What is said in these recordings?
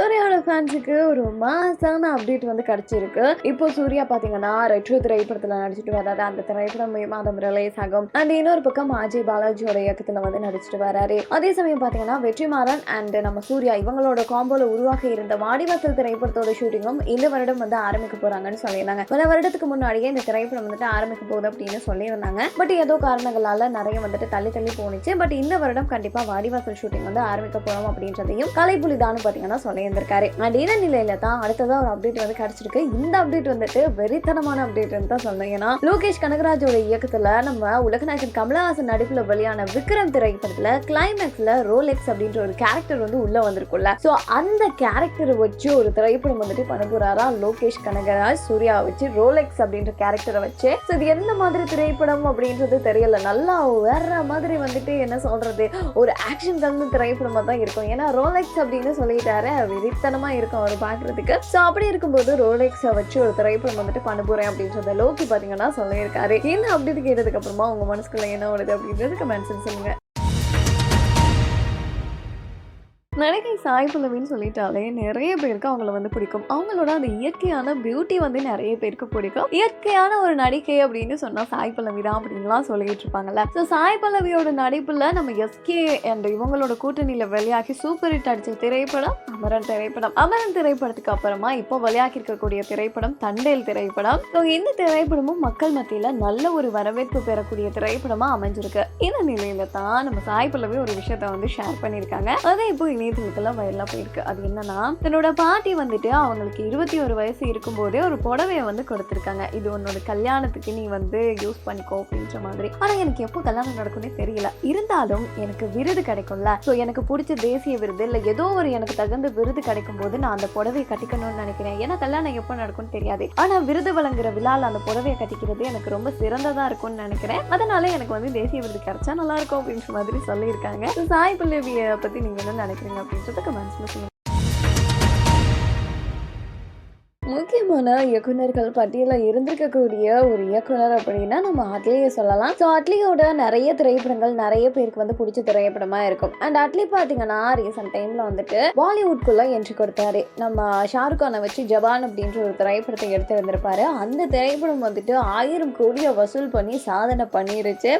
சூர்யாவோட ஃபேன்ஸுக்கு ஒரு மாசான அப்டேட் வந்து கிடைச்சிருக்கு. இப்போ சூர்யா பார்த்தீங்கன்னா ரெட்ரோ திரைப்படத்தில் நடிச்சிட்டு வர்றாரு. அந்த திரைப்படம் மே மாதம் ரிலீஸ் ஆகும். அண்ட் இன்னொரு பக்கம் அஜய் பாலாஜியோட இயக்கத்தில் வந்து நடிச்சிட்டு வர்றாரு. அதே சமயம் பார்த்தீங்கன்னா வெற்றிமாறன் அண்ட் நம்ம சூர்யா இவங்களோட காம்போல உருவாக இருந்த வாடிவாசல் திரைப்படத்தோட ஷூட்டிங்கும் இந்த வருடம் வந்து ஆரம்பிக்க போறாங்கன்னு சொல்லியிருந்தாங்க. பல வருடத்துக்கு முன்னாடியே இந்த திரைப்படம் வந்துட்டு ஆரம்பிக்க போகுது அப்படின்னு சொல்லியிருந்தாங்க. பட் ஏதோ காரணங்களால நிறைய வந்துட்டு தள்ளி தள்ளி போணுச்சு. பட் இந்த வருடம் கண்டிப்பா வாடிவாசல் ஷூட்டிங் வந்து ஆரம்பிக்க போறோம் அப்படின்றதையும் கலைப்புலிதான்னு பார்த்தீங்கன்னா சொல்லியிருந்திருக்காரு அண்ட் இந்த நிலையில தான் அடுத்ததாக ஒரு அப்டேட் வந்து கிடைச்சிருக்கு. இந்த அப்டேட் வந்துட்டு வெறித்தனமான அப்டேட் தான் சொன்னேன் ஏன்னா லோகேஷ் கனகராஜோட இயக்கத்துல நம்ம உலகநாயகன் கமலஹாசன் நடிப்புல வெளியான விக்ரம் திரைப்படத்துல கிளைமேக்ஸ்ல ரோலெக்ஸ் அப்படின்ற ஒரு கேரக்டர் வந்து உள்ள வந்திருக்கும்ல. ஸோ அந்த கேரக்டரை வச்சு ஒரு திரைப்படம் வந்துட்டு பண்ண போறாரா லோகேஷ் கனகராஜ் சூர்யா வச்சு ரோலெக்ஸ் அப்படின்ற கேரக்டரை வச்சு. ஸோ இது எந்த மாதிரி திரைப்படம் அப்படின்றது தெரியல. நல்லா வேற மாதிரி வந்துட்டு என்ன சொல்றது? ஒரு ஆக்ஷன் கலந்து திரைப்படமா தான் இருக்கும். ஏன்னா ரோலெக்ஸ் அப்படின்னு சொல்லிட்டாரு வெறித்தனமா இருக்கும் அவர் பார்க்குறதுக்கு ஸோ அப்படி இருக்கும்போது ரோலெக்ஸை வச்சு ஒரு திரைப்படம் வந்துட்டு பண்ண போறேன் அப்படின்றத லோக்கி பார்த்தீங்கன்னா சொல்லியிருக்காரு. என்ன அப்படின்னு கேட்டதுக்கப்புறமா உங்கள் மனசுக்குள்ளே என்ன வருது அப்படின்றது கமெண்ட்ஸ் சொல்லுங்கள் நடிகை சாய் பல்லவின்னு சொல்லிட்டாலே நிறைய பேருக்கு அவங்கள வந்து பிடிக்கும். அவங்களோட அந்த இயற்கையான பியூட்டி வந்து நிறைய பேருக்கு பிடிக்கும். இயற்கையான ஒரு நடிகை அப்படின்னு சொன்னா சாய் பல்லவி தான் அப்படின்லாம் சொல்லிட்டு இருப்பாங்கல்ல. ஸோ சாய் பல்லவியோட நடிப்புல நம்ம எஸ்கே அண்ட் இவங்களோட கூட்டணியில வெளியாகி சூப்பர் ஹிட் அடிச்ச திரைப்படம் அமரன் திரைப்படம். அமரன் திரைப்படத்துக்கு அப்புறமா இப்போ வெளியாகி இருக்கக்கூடிய திரைப்படம் தண்டேல் திரைப்படம். ஸோ இந்த திரைப்படமும் மக்கள் மத்தியில நல்ல ஒரு வரவேற்பு பெறக்கூடிய திரைப்படமா அமைஞ்சிருக்கு. இந்த நிலையில தான் நம்ம சாய் பல்லவி ஒரு விஷயத்த வந்து ஷேர் பண்ணியிருக்காங்க. அதை இப்போ இனி இணையதளத்துல வைரலாக போயிருக்கு. அது என்னன்னா தன்னோட பாட்டி வந்துட்டு அவங்களுக்கு இருபத்தி ஒரு வயசு இருக்கும்போதே ஒரு புடவைய வந்து கொடுத்துருக்காங்க. இது உன்னோட கல்யாணத்துக்கு நீ வந்து யூஸ் பண்ணிக்கோ அப்படின்ற மாதிரி. ஆனால் எனக்கு எப்போ கல்யாணம் நடக்கும்னே தெரியல. இருந்தாலும் எனக்கு விருது கிடைக்கும்ல. ஸோ எனக்கு பிடிச்ச தேசிய விருது இல்லை ஏதோ ஒரு எனக்கு தகுந்த விருது கிடைக்கும் போது நான் அந்த புடவையை கட்டிக்கணும்னு நினைக்கிறேன். ஏன்னா கல்யாணம் எப்போ நடக்கும்னு தெரியாது. ஆனால் விருது வழங்குற விழாவில் அந்த புடவையை கட்டிக்கிறது எனக்கு ரொம்ப சிறந்ததாக இருக்கும்னு நினைக்கிறேன். அதனால எனக்கு வந்து தேசிய விருது கிடைச்சா நல்லா இருக்கும் அப்படின்ற மாதிரி சொல்லியிருக்காங்க. சாய் பல்லவியை பற்றி நீங்கள் என்ன நினைக்கிறீங்க? Abend und sogar ganz müssen முக்கியமான இயக்குனர்கள் பட்டியலில் இருந்திருக்கக்கூடிய ஒரு இயக்குனர் அப்படின்னா நம்ம அட்லியை சொல்லலாம். ஸோ அட்லியோட நிறைய திரைப்படங்கள் நிறைய பேருக்கு வந்து பிடிச்ச திரைப்படமாக இருக்கும். அண்ட் அட்லி பார்த்தீங்கன்னா ரீசெண்ட் டைமில் வந்துட்டு பாலிவுட்குள்ளே என்ட்ரி கொடுத்தாரு. நம்ம ஷாருக் கானை வச்சு ஜவான் அப்படின்ற ஒரு திரைப்படத்தை எடுத்திருந்திருப்பாரு அந்த திரைப்படம் வந்துட்டு ஆயிரம் கோடியை வசூல் பண்ணி சாதனை பண்ணிருச்சு.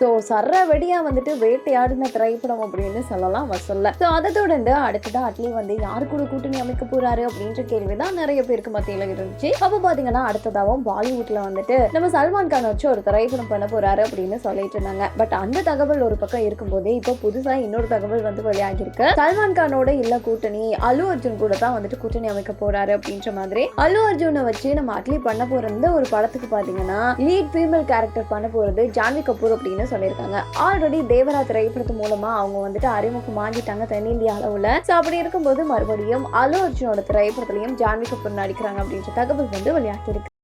ஸோ சர்றவடியாக வந்துட்டு வேட்டையாடின திரைப்படம் அப்படின்னு சொல்லலாம் வசூலில். ஸோ அதை தொடர்ந்து அடுத்ததான் அட்லி வந்து யார் கூட கூட்டணி அமைக்க போகிறாரு அப்படின்ற கேள்வி தான் நிறைய பேருக்கு மத்தியில் இருந்துச்சு. அப்போ பார்த்தீங்கன்னா அடுத்ததாகவும் பாலிவுட்ல வந்துட்டு நம்ம சல்மான் கான் வச்சு ஒரு திரைப்படம் பண்ண போறாரு அப்படின்னு சொல்லிட்டு இருந்தாங்க. பட் அந்த தகவல் ஒரு பக்கம் இருக்கும்போதே இப்போ புதுசா இன்னொரு தகவல் வந்து வெளியாகிருக்கு. சல்மான் கானோட இல்ல கூட்டணி அல்லு அர்ஜுன் கூட தான் வந்துட்டு கூட்டணி அமைக்க போறாரு அப்படின்ற மாதிரி. அல்லு அர்ஜுனை வச்சு நம்ம அட்லி பண்ண போற ஒரு படத்துக்கு பாத்தீங்கன்னா லீட் ஃபீமேல் கேரக்டர் பண்ண போறது ஜான்வி கபூர் அப்படின்னு சொல்லியிருக்காங்க. ஆல்ரெடி தேவரா திரைப்படத்து மூலமா அவங்க வந்துட்டு அறிமுகம் ஆகிட்டாங்க தென்னிந்திய அளவுல ஸோ அப்படி இருக்கும்போது மறுபடியும் அல்லு அர்ஜுனோட திரைப்படத்திலையும் ஜான்வி கபூர் நடிக்கிறாங்க அப்படின்ற தகவல் வந்து வெளியாகிருக்கு